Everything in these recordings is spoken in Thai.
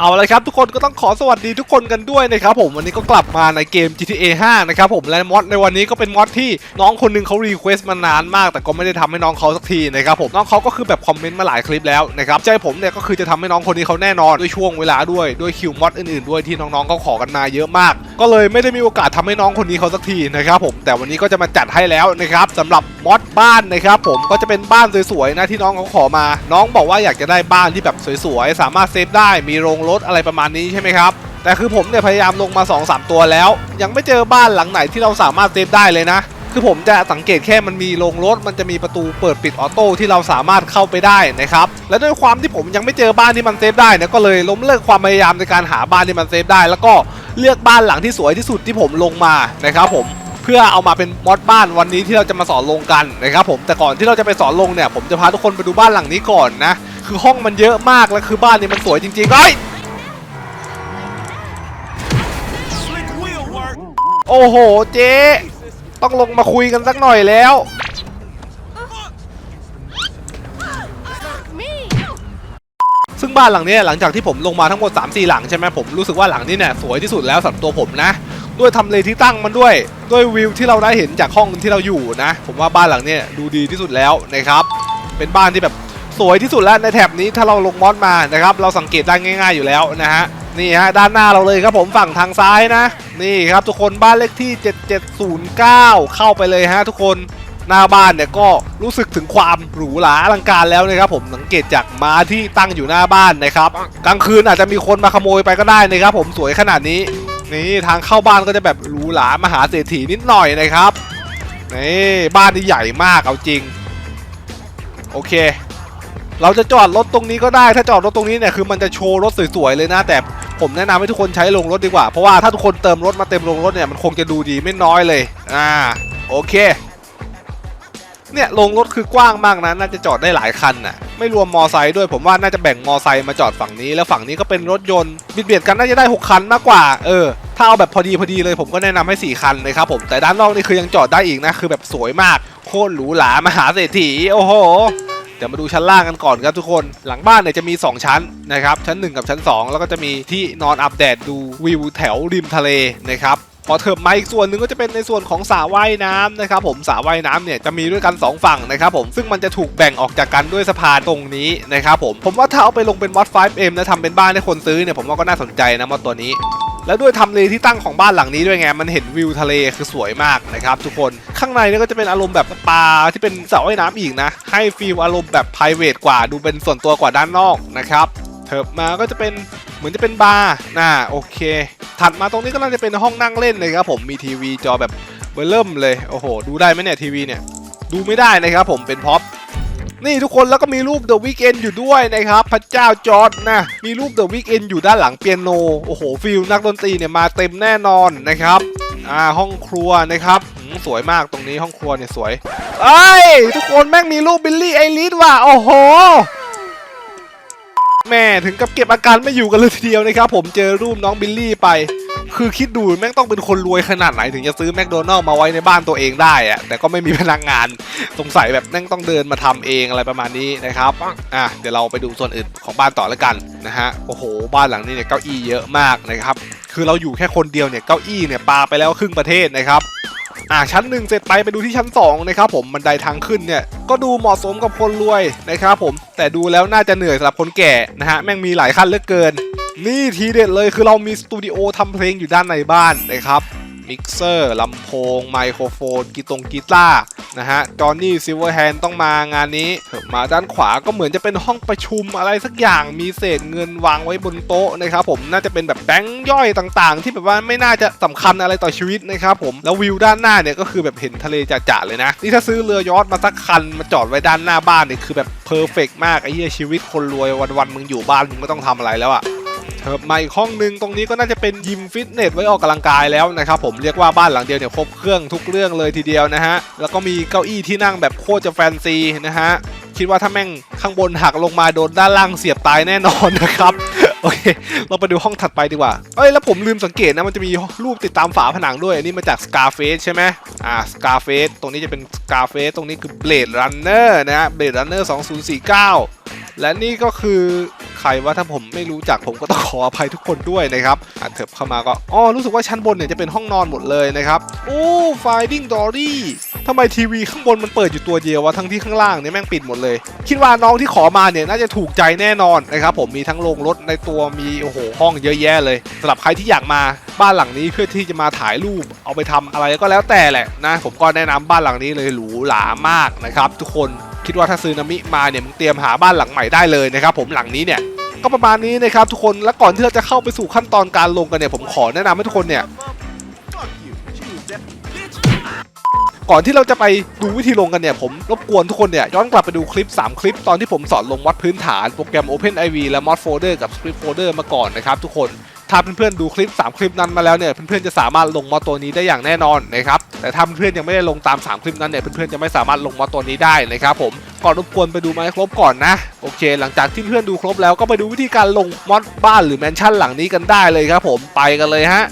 เอาละครับทุกคนก็ต้องขอสวัสดีทุกคนกันด้วยนะครับผมวันนี้ก็กลับมาในเกม GTA 5 นะครับผมและมอดในวันนี้ก็เป็นมอดที่น้องคนหนึงเขารีเควสต์มานานมาก แต่ก็ไม่ได้ทำให้น้องเขาสักทีนะครับผมน้องเขาก็คือแบบคอมเมนต์มาหลายคลิปแล้วนะครับใจผมเนี่ยก็คือจะทำให้น้องคนนี้เขาแน่นอนด้วยช่วงเวลาด้วยด้วยคิวมอดอื่นๆด้วยที่น้องๆเขาขอกันมาเยอะมาก ก็เลยไม่ได้มีโอกาสทำให้น้องคนนี้เขาสักทีนะครับผมแต่วันนี้ก็จะมาจัดให้แล้วนะครับสำหรับมอดบ้านนะครับผมก็จะเป็นบ้านสวยๆนะที่น้องเขาขอมา น้องบอกว่าอยากจะได้บ้านที่แบบสวยๆสามารถเซฟได้มีโรงรถอะไรประมาณนี้ใช่ไหมครับ แต่คือผมเนี่ยพยายามลงมา 2-3 ตัวแล้ว ยังไม่เจอบ้านหลังไหนที่เราสามารถเซฟได้เลยนะคือผมจะสังเกตแค่มันมีโรงรถมันจะมีประตูเปิดปิดออโต้ที่เราสามารถเข้าไปได้นะครับและด้วยความที่ผมยังไม่เจอบ้านที่มันเซฟได้เนี่ยก็เลยล้มเลิกความพยายามในการหาบ้านที่มันเซฟได้ แล้วก็เลือกบ้านหลังที่สวยที่สุดที่ผมลงมานะครับผมเพื่อเอามาเป็นมอดบ้านวันนี้ที่เราจะมาสอนลงกันนะครับผมแต่ก่อนที่เราจะไปสอนลงเนี่ยผมจะพาทุกคนไปดูบ้านหลังนี้ก่อนนะคือห้องมันเยอะมากแล้วคือบ้านนี้มันสวยจริงๆเอ้ย โอ้โหเจ๊ต้องลงมาคุยกันสักหน่อยแล้ว Me! ซึ่งบ้านหลังเนี้ยหลังจากที่ผมลงมาทั้งหมด 3-4 หลังใช่ไหมผมรู้สึกว่าหลังนี้เนี่ยสวยที่สุดแล้วสำหรับตัวผมนะ ด้วยทำเลที่ตั้งมันด้วย ด้วยวิวที่เราได้เห็นจากห้องที่เราอยู่นะ ผมว่าบ้านหลังเนี้ยดูดีที่สุดแล้วนะครับ เป็นบ้านที่แบบสวยที่สุดแล้วในแถบนี้ถ้าเราลงมอดมานะครับ เราสังเกตได้ง่าย ๆอยู่แล้วนะฮะ นี่ฮะด้านหน้าเราเลยครับผมฝั่งทางซ้ายนะ นี่ครับทุกคนบ้านเลขที่ 7709 เข้าไปเลยฮะทุกคนหน้าบ้านเนี่ยก็รู้สึกถึงความหรูหราอลังการแล้วนะครับผมสังเกตจากม้าที่ตั้งอยู่หน้าบ้านนะครับกลางคืนอาจจะมีคนมาขโมยไปก็ได้นะครับผมสวยขนาดนี้นี่ทางเข้าบ้านก็จะแบบหรูหรามหาเศรษฐีนิดหน่อยนะครับนี่บ้านนี่ใหญ่มากเอาจริง โอเค เราจะจอดรถตรงนี้ก็ได้ถ้าจอดรถตรงนี้เนี่ยคือมันจะโชว์รถสวยๆเลยนะ แต่ ผมแนะนำให้ทุกคนใช้ลงรถดีกว่า เพราะว่าถ้าทุกคนเติมรถมาเต็มลงรถเนี่ยมันคงจะดูดีไม่น้อยเลย อ่า โอเค เนี่ยลงรถคือกว้างมากนะ น่าจะจอดได้หลายคันน่ะ ไม่รวมมอไซค์ด้วย ผมว่าน่าจะแบ่งมอไซค์มาจอดฝั่งนี้ แล้วฝั่งนี้ก็เป็นรถยนต์บิดเบียดกันน่าจะได้ 6 คันมากกว่า เออ ถ้าเอาแบบพอดีพอดีเลย ผมก็แนะนำให้ 4 คันเลยครับผม แต่ด้านนอกนี่คือยังจอดได้อีกนะ คือแบบสวยมาก โคตรหรูหรามหาเศรษฐี โอ้โห เดี๋ยวมาดูชั้นล่างกันก่อนครับทุกคน หลังบ้านเนี่ยจะมี 2 ชั้นนะครับ ชั้น 1 กับชั้น 2 แล้วก็จะมีที่นอนอาบแดดดูวิวแถวริมทะเลนะครับพอเถิบมาอีกส่วนหนึ่งก็จะเป็นในส่วนของสระว่ายน้ำนะครับผมสระว่ายน้ำเนี่ยจะมีด้วยกัน 2 ฝั่งนะครับผมซึ่งมันจะถูกแบ่งออกจากกันด้วยสะพานตรงนี้นะครับผมผมว่าถ้าเอาไปลงเป็นมอด 5M แล้วทำเป็นบ้านให้คนซื้อเนี่ยผมว่าก็น่าสนใจนะมอดตัวนี้ แล้วด้วยทำเลที่ตั้งของบ้านหลังนี้ด้วยไง มันเห็นวิวทะเลคือสวยมากนะครับทุกคน ข้างในนี่ก็จะเป็นอารมณ์แบบปาที่เป็นสระว่ายน้ำอีกนะ ให้ฟีลอารมณ์แบบ p r i v a t กว่าดูเป็นส่วนตัวกว่าด้านนอกนะครับเถิบมาก็จะเป็นเหมือนจะเป็นบาร์น่าโอเค ถัดมาตรงนี้ก็น่าจะเป็นห้องนั่งเล่นเลยครับผมมีทีวีจอแบบเบอร์เริ่มเลย โอ้โห ดูได้ไหมเนี่ยทีวีเนี่ย ดูไม่ได้นะครับผมเป็นพ็อป นี่ทุกคนแล้วก็มีรูป The Weeknd อยู่ด้วยนะครับ พระเจ้าจอร์ดนะมีรูป The Weeknd อยู่ด้านหลังเปียโนโอ้โหฟิลนักดนตรีเนี่ยมาเต็มแน่นอนนะครับอ่าห้องครัวนะครับสวยมากตรงนี้ห้องครัวเนี่ยสวยเอ้ยทุกคนแม่งมีรูปบิลลี่ไอริสว่ะโอ้โหแม่ถึงกับเก็บอาการไม่อยู่กันเลยทีเดียวนะครับ ผมเจอรูปน้องบิลลี่ไป คือคิดดูแม่งต้องเป็นคนรวยขนาดไหนถึงจะซื้อแมคโดนัลล์มาไว้ในบ้านตัวเองได้อะแต่ก็ไม่มีพนักงานสงสัยแบบแม่งต้องเดินมาทำเองอะไรประมาณนี้นะครับอะเดี๋ยวเราไปดูส่วนอื่นของบ้านต่อแล้วกันนะฮะโอ้โห บ้านหลังนี้เนี่ยเก้าอี้เยอะมากนะครับคือเราอยู่แค่คนเดียวเนี่ยเก้าอี้เนี่ยปาไปแล้วครึ่งประเทศนะครับอ่าชั้นหนึ่งเสร็จไปไปดูที่ชั้น2นะครับผมบันไดทางขึ้นเนี่ยก็ดูเหมาะสมกับคนรวยนะครับผมแต่ดูแล้วน่าจะเหนื่อยสำหรับคนแก่นะฮะแม่งมีหลายขั้นเหลือเกิน นี่ทีเด็ดเลยคือเรามีสตูดิโอทำเพลงอยู่ด้านในบ้านนะครับมิกเซอร์ลำโพง ไมโครโฟนกีตงกีตาร์นะฮะ จอห์นนี่ซิลเวอร์แฮนต้องมางานนี้ มาด้านขวาก็เหมือนจะเป็นห้องประชุมอะไรสักอย่างมีเศษเงินวางไว้บนโต๊ะนะครับผมน่าจะเป็นแบบแบงค์ย่อยต่างๆ ที่แบบว่าไม่น่าจะสำคัญอะไรต่อชีวิตนะครับผม แล้ววิวด้านหน้าเนี่ยก็คือแบบเห็นทะเลจ่าๆเลยนะ นี่ถ้าซื้อเรือยอชต์มาสักคันมาจอดไว้ด้านหน้าบ้านเนี่ยคือแบบเพอร์เฟกมากไอ้เหี้ยชีวิตคนรวยวันๆมึงอยู่บ้านมึงไม่ต้องทำอะไรแล้วอะ เถิบมาอีกห้องหนึ่งตรงนี้ก็น่าจะเป็นยิมฟิตเนสไว้ออกกำลังกายแล้วนะครับผมเรียกว่าบ้านหลังเดียวเนี่ยครบเครื่องทุกเรื่องเลยทีเดียวนะฮะแล้วก็มีเก้าอี้ที่นั่งแบบโคตรจะแฟนซีนะฮะคิดว่าถ้าแม่งข้างบนหักลงมาโดนด้านล่างเสียบตายแน่นอนนะครับโอเค เราไปดูห้องถัดไปดีกว่า เอ้ย แล้วผมลืมสังเกตนะ มันจะมีรูปติดตามฝาผนังด้วย อันนี้มาจาก Scarface ใช่ไหมอ่า Scarface ตรงนี้จะเป็น Scarface ตรงนี้คือ Blade Runner นะฮะ Blade Runner 2049 และนี่ก็คือใครว่าถ้าผมไม่รู้จักผมก็ต้องขออภัยทุกคนด้วยนะครับอะเถิบเข้ามาก็อ๋อรู้สึกว่าชั้นบนเนี่ยจะเป็นห้องนอนหมดเลยนะครับโอ้ Finding Dory ทำไมทีวีข้างบนมันเปิดอยู่ตัวเดียววะทั้งที่ข้างล่างเนี่ยแม่งปิดหมดเลย คิดว่าน้องที่ขอมาเนี่ยน่าจะถูกใจแน่นอนนะครับผมมีทั้งโรงรถในตัวมีโอ้โหห้องเยอะแยะเลยสำหรับใครที่อยากมาบ้านหลังนี้เพื่อที่จะมาถ่ายรูปเอาไปทำอะไรก็แล้วแต่แหละนะผมก็แนะนำบ้านหลังนี้เลยหรูหรามากนะครับทุกคน คิดว่าถ้าซื้อนามิมาเนี่ยมึงเตรียมหาบ้านหลังใหม่ได้เลยนะครับผมหลังนี้เนี่ยก็ประมาณนี้นะครับทุกคนและก่อนที่เราจะเข้าไปสู่ขั้นตอนการลงกันเนี่ยผมขอแนะนำให้ทุกคนเนี่ยก่อนที่เราจะไปดูวิธีลงกันเนี่ยผมรบกวนทุกคนเนี่ยย้อนกลับไปดูคลิป 3 คลิปตอนที่ผมสอนลงมอดพื้นฐานโปรแกรม OpenIV และ Mod Folder กับ Script Folder มาก่อนนะครับทุกคน ถ้าเพื่อนๆดูคลิป 3 คลิปนั้นมาแล้วเนี่ยเพื่อนๆจะสามารถลงมอตัวนี้ได้อย่างแน่นอนนะครับแต่ถ้าเพื่อนๆยังไม่ได้ลงตาม 3 คลิปนั้นเนี่ยเพื่อนๆจะไม่สามารถลงมอตัวนี้ได้นะครับผมก่อนรบกวนไปดูมาให้ครบก่อนนะโอเค หลังจากที่เพื่อนๆดูครบแล้วก็ไปดูวิธีการลงมอดบ้านหรือแมนชั่นหลังนี้กันได้เลยครับผมไปกันเลยฮะ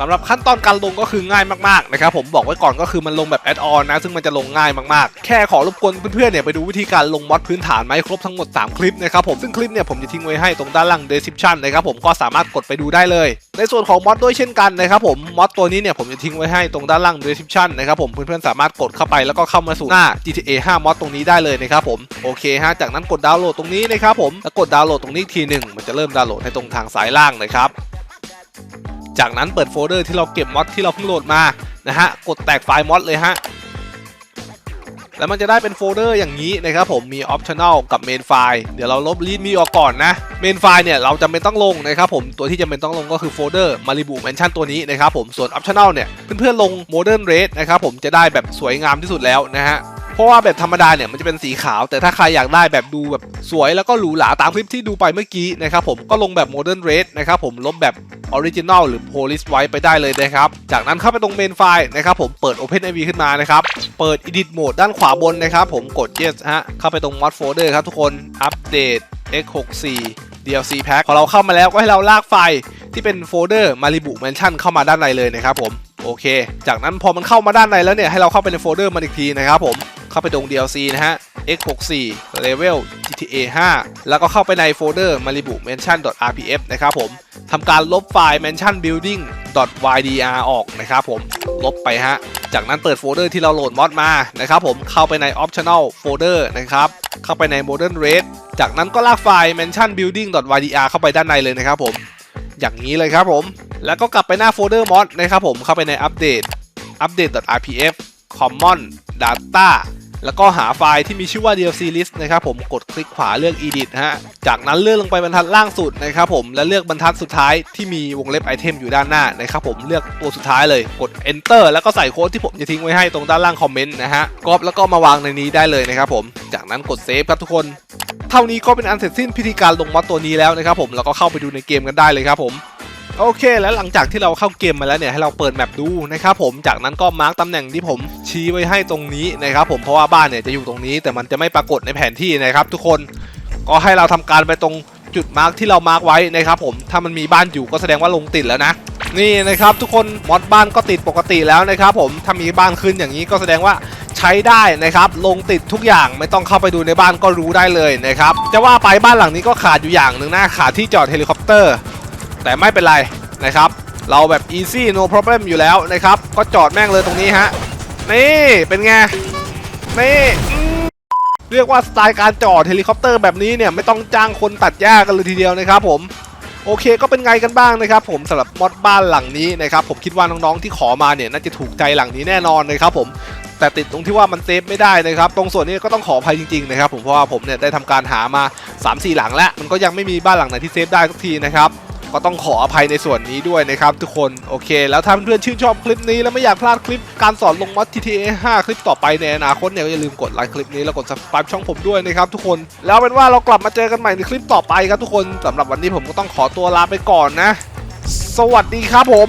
สำหรับขั้นตอนการลงก็คือง่ายมากๆนะครับผมบอกไว้ก่อนก็คือมันลงแบบแอดออนนะซึ่งมันจะลงง่ายมากๆ แค่ขอรบกวนเพื่อนๆเนี่ยไปดูวิธีการลงมอดพื้นฐานมาให้ครบทั้งหมด 3 คลิปนะครับผมซึ่งคลิปเนี่ยผมจะทิ้งไว้ให้ตรงด้านล่าง description นะครับผมก็สามารถกดไปดูได้เลย ในส่วนของมอดด้วยเช่นกันนะครับผมมอดตัวนี้เนี่ยผมจะทิ้งไว้ให้ตรงด้านล่าง description นะครับผมเพื่อนๆสามารถกดเข้าไปแล้วก็เข้ามาสู่หน้า GTA 5มอดตรงนี้ได้เลยนะครับผมโอเคฮะจากนั้นกดดาวน์โหลดตรงนี้นะครับผมแล้วกดดาวน์โหลดตรงนี้ทีหนึ่งมันจะเริ่มดาวน์โหลดให้ตรงทางซ้ายล่างนะครับ จากนั้นเปิดโฟลเดอร์ที่เราเก็บมอดที่เราเพิ่งโหลดมานะฮะกดแตกไฟล์มอดเลยฮะแล้วมันจะได้เป็นโฟลเดอร์อย่างนี้นะครับผมมี optional กับ main file เดี๋ยวเราลบ read me ออกก่อนนะ main file เนี่ยเราจะไม่ต้องลงนะครับผมตัวที่จะเป็นต้องลงก็คือโฟลเดอร์ malibu mention ตัวนี้นะครับผมส่วน optional เนี่ยเพื่อนๆลง modern red นะครับผมจะได้แบบสวยงามที่สุดแล้วนะฮะเพราะว่าแบบธรรมดาเนี่ยมันจะเป็นสีขาว แต่ถ้าใครอยากได้แบบดูแบบสวยแล้วก็หรูหราตามคลิปที่ดูไปเมื่อกี้นะครับผมก็ลงแบบ modern red นะครับผมลบแบบ original หรือ police white ไปได้เลยนะครับ จากนั้นเข้าไปตรง main file นะครับผมเปิด OpenIV ขึ้นมานะครับ เปิด edit mode ด้านขวาบนนะครับ ผมกด yes ฮะ เข้าไปตรง mod folder ครับทุกคน update x64 DLC pack พอเราเข้ามาแล้วก็ให้เราลากไฟล์ที่เป็นโฟลเดอร์ Malibu Mansion เข้ามาด้านในเลยนะครับผม โอเค จากนั้นพอมันเข้ามาด้านในแล้วเนี่ยให้เราเข้าไปในโฟลเดอร์มันอีกทีนะครับผม เข้าไปตรง DLC นะฮะ x64 level GTA 5 แล้วก็เข้าไปในโฟลเดอร์ malibu mention rpf นะครับผมทำการลบไฟล์ mention building ydr ออกนะครับผมลบไปฮะ จากนั้นเปิดโฟลเดอร์ที่เราโหลดมอดมานะครับผมเข้าไปใน optional folder นะครับเข้าไปใน modern red จากนั้นก็ลากไฟล์ mention building ydr เข้าไปด้านในเลยนะครับผมอย่างนี้เลยครับผม แล้วก็กลับไปหน้าโฟลเดอร์มอดนะครับผมเข้าไปใน update update.rpf common data แล้วก็หาไฟล์ที่มีชื่อว่า DLC list นะครับผมกดคลิกขวาเลือก edit ฮะ จากนั้นเลื่อนลงไปบรรทัดล่างสุดนะครับผมและเลือกบรรทัดสุดท้ายที่มีวงเล็บไอเทมอยู่ด้านหน้านะครับผมเลือกตัวสุดท้ายเลยกด enter แล้วก็ใส่โค้ดที่ผมจะทิ้งไว้ให้ตรงด้านล่างคอมเมนต์นะฮะก๊อปแล้วก็มาวางในนี้ได้เลยนะครับผมจากนั้นกดเซฟครับทุกคนเท่านี้ก็เป็นอันเสร็จสิ้นพิธีการลงมอดตัวนี้แล้วนะครับผมแล้วก็เข้าไปดูในเกมกันได้เลยครับผม โอเค แล้วหลังจากที่เราเข้าเกมมาแล้วเนี่ยให้เราเปิดแมปดูนะครับผมจากนั้นก็มาร์กตำแหน่งที่ผมชี้ไว้ให้ตรงนี้นะครับผมเพราะว่าบ้านเนี่ยจะอยู่ตรงนี้ แต่มันจะไม่ปรากฏในแผนที่นะครับ ทุกคนก็ให้เราทำการไปตรงจุดมาร์กที่เรามาร์กไว้นะครับผมถ้ามันมีบ้านอยู่ก็แสดงว่าลงติดแล้วนะนี่นะครับทุกคนมอดบ้านก็ติดปกติแล้วนะครับผมถ้ามีบ้านขึ้นอย่างนี้ก็แสดงว่าใช้ได้นะครับลงติดทุกอย่างไม่ต้องเข้าไปดูในบ้านก็รู้ได้เลยนะครับจะว่าไปบ้านหลังนี้ก็ขาดอยู่อย่างหนึ่งนะขาดที่จอดเฮลิคอปเตอร์ แต่ไม่เป็นไรนะครับ เราแบบ easy no problem อยู่แล้วนะครับ ก็จอดแม่งเลยตรงนี้ฮะ นี่เป็นไง นี่เรียกว่าสไตล์การจอดเฮลิคอปเตอร์แบบนี้เนี่ยไม่ต้องจ้างคนตัดหญ้ากันเลยทีเดียวนะครับผมโอเคก็เป็นไงกันบ้างนะครับผมสำหรับมอดบ้านหลังนี้นะครับผมคิดว่าน้องๆที่ขอมาเนี่ยน่าจะถูกใจหลังนี้แน่นอนนะครับผมแต่ติดตรงที่ว่ามันเซฟไม่ได้นะครับตรงส่วนนี้ก็ต้องขออภัยจริงๆนะครับผมเพราะว่าผมเนี่ยได้ทำการหามา 3-4 หลังแล้วมันก็ยังไม่มีบ้านหลังไหนที่เซฟได้สักทีนะครับ ก็ต้องขออภัยในส่วนนี้ด้วยนะครับทุกคนโอเค แล้วถ้าเพื่อนชื่นชอบคลิปนี้แล้วไม่อยากพลาดคลิปการสอนลงมอด TTA 5 คลิปต่อไปในอนาคตเนี่ยก็อย่าลืมกดไลค์คลิปนี้แล้วกด subscribe ช่องผมด้วยนะครับทุกคนแล้วเป็นว่าเรากลับมาเจอกันใหม่ในคลิปต่อไปครับทุกคนสำหรับวันนี้ผมก็ต้องขอตัวลาไปก่อนนะ สวัสดีครับผม